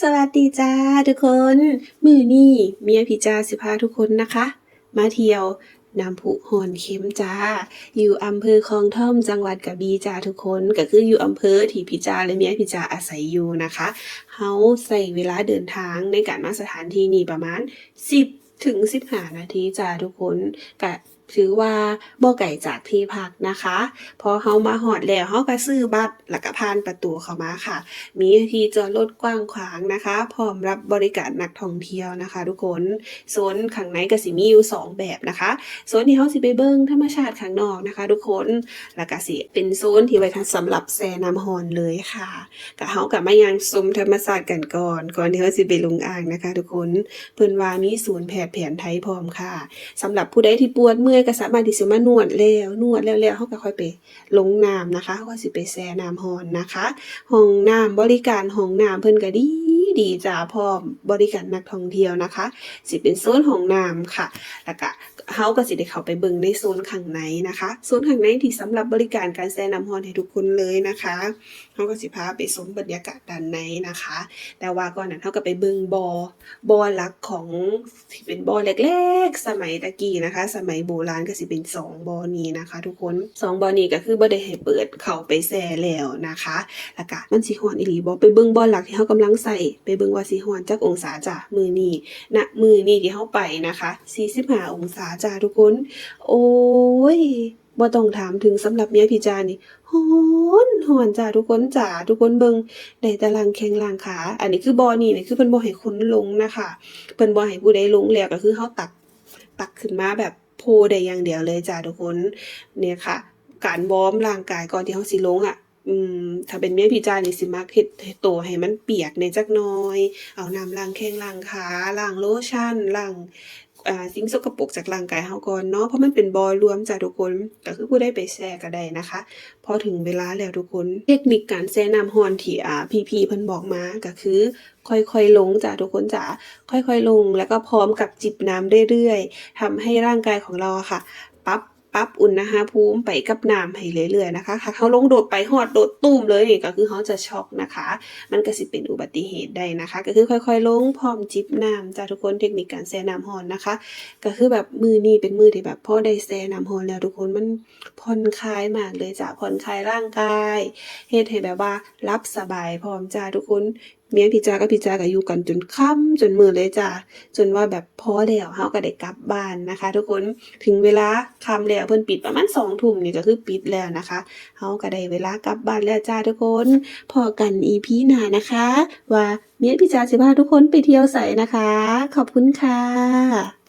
สวัสดีจ้าทุกคน มือนี่เมียพี่จ้าสิพาทุกคนนะคะ มาเที่ยวน้ำพุหอนเข็มจ้า อยู่อำเภอคลองท่อมจังหวัดกระบี่จ้าทุกคน ก็คืออยู่อำเภอที่พี่จ้าและเมียพี่จ้าอาศัยอยู่นะคะเฮาใส่เวลาเดินทางในการมาสถานที่นี้ประมาณ 10ถึง15 นาทีจ้าทุกคนก็ ถือว่าบ่ไก่จากที่พักนะคะ พอเฮามาหอดแล้วเฮาก็ซื้อบัตรแล้วก็ผ่านประตูเข้ามาค่ะ มีที่จอดรถกว้างขวางนะคะ พร้อมรับบริการนักท่องเที่ยวนะคะ ทุกคนโซนข้างในก็สิมีอยู่สองแบบนะคะโซนที่เฮาสิไปเบิ่งธรรมชาติข้างนอกนะคะ ทุกคนแล้วก็สิเป็นโซนที่ไว้สำหรับแซ่น้ำฮอนเลยค่ะก็เฮากับมายังชมธรรมชาติกันก่อน ก่อนที่เฮาสิไปลงอ่างนะคะ ทุกคนเพิ่นว่ามีศูนย์แพทย์แผนไทยพร้อมค่ะสำหรับผู้ใดที่ปวดเมื่อยก็สามารถที่สิมานวดแล้วนวดแล้วแล้วเฮาก็ค่อยไปลงน้ำนะคะเขาก็สิไปแช่น้ำฮอนนะคะห้องน้ำบริการห้องน้ำเพิ่นก็ดีดีจ้าพร้อมบริการนักท่องเที่ยวนะคะ สิเป็นโซนห้องน้ำค่ะ แล้วก็ เฮาก็สิได้เข้าไปเบิ่งในโซนข้างในนะคะโซนข้างในที่สำหรับบริการการแช่น้ำฮอนให้ทุกคนเลยนะคะเฮาก็สิพาไปชมบรรยากาศด้านในนะคะ แต่ว่าก่อนนั้นเฮาก็ไปเบิ่งบอ่อบอหลักของที่เป็นบอแรกๆ สมัยตะกี้นะคะ สมัยโบราณก็สิเป็นสองบอนี้นะคะ ทุกคนสองบอนี้ก็คือบ่ได้ให้เปิดเข้าไปแช่แล้วนะคะแล้วก็มันสิฮ้อนอีหลีบ่ไปเบิ่งบอลหลักที่เฮากำลังใส่ไปเบิ่งว่าสิฮ้อนจักองศาจ้ะมื้อนี้ณมื้อนี้ที่เฮาไปนะคะ45องศาจ้ะทุกคน โอ้ยบ่ต้องถามถึงสำหรับเมียพี่จานี่ฮ้อนฮ้อนจ้ะทุกคนจ้ะทุกคนเบิงได้แต่ล้างแข้งล้างขา อันนี้คือบอนี่นี่คือเพิ่นบ่ให้คนลงนะคะเพิ่นบ่ให้ผู้ใดลงแล้วก็คือเฮาตักตักขึ้นมาแบบโพได้อย่างเดียวเลยจ้ะทุกคน เนี่ยค่ะ การวอร์มร่างกายก่อนที่เฮาสิลงอะ อืมถ้าเป็นเมียพี่จานี่สิมักเฮ็ดให้ตัวให้มันเปียกในจักหน่อย เอาน้ำล้างแข้งล้างขาล้างโลชั่นล้างอ่าสิ่งสกปรกจากร่างกายเฮาก่อนเนาะเพราะมันเป็นบอรวมจ้ะทุกคนก็คือผู้ใดไปแช่ก็ได้นะคะ พอถึงเวลาแล้วทุกคน เทคนิคการแช่น้ำร้อนที่อ่าพี่ๆเพิ่นบอกมาก็คือค่อยๆ ลงจ้ะทุกคนจ๋าค่อยๆ ลงแล้วก็พร้อมกับจิบน้ำเรื่อยๆทำให้ร่างกายของเราค่ะปรับ ปรับอุณหภูมิไปกับน้ำให้เรื่อยๆนะคะถ้าเขาลงโดดไปหอดโดดตุ้มเลยนี่ก็คือเขาจะช็อกนะคะ มันก็สิเป็นอุบัติเหตุได้นะคะ ก็คือค่อยๆ ลงพร้อมจิบน้ำจ้ะทุกคนเทคนิคการแช่น้ำร้อนนะคะ ก็คือแบบมือนี้เป็นมือที่แบบพอได้แช่น้ำร้อนแล้วทุกคนมันผ่อนคลายมากเลยจ้ะผ่อนคลายร่างกายเฮ็ดให้แบบว่ารับสบายพร้อมจ้ะทุกคน เมียพี่จากัพี่จาก็อยู่กันจนค่ำจนมืดเลยจ้าจนว่าแบบพอแล้วเฮาก็ได้กลับบ้านนะคะ ทุกคนถึงเวลาค่ำแล้วเพิ่นปิดประมาณสองทุ่มนี่ก็คือปิดแล้วนะคะเฮาก็ได้เวลากลับบ้านแล้วจ้าทุกคนพอกันอีพีหน้านะคะ ว่าเมียพี่จาสิพาทุกคนไปเที่ยวใส่นะคะ ขอบคุณค่ะ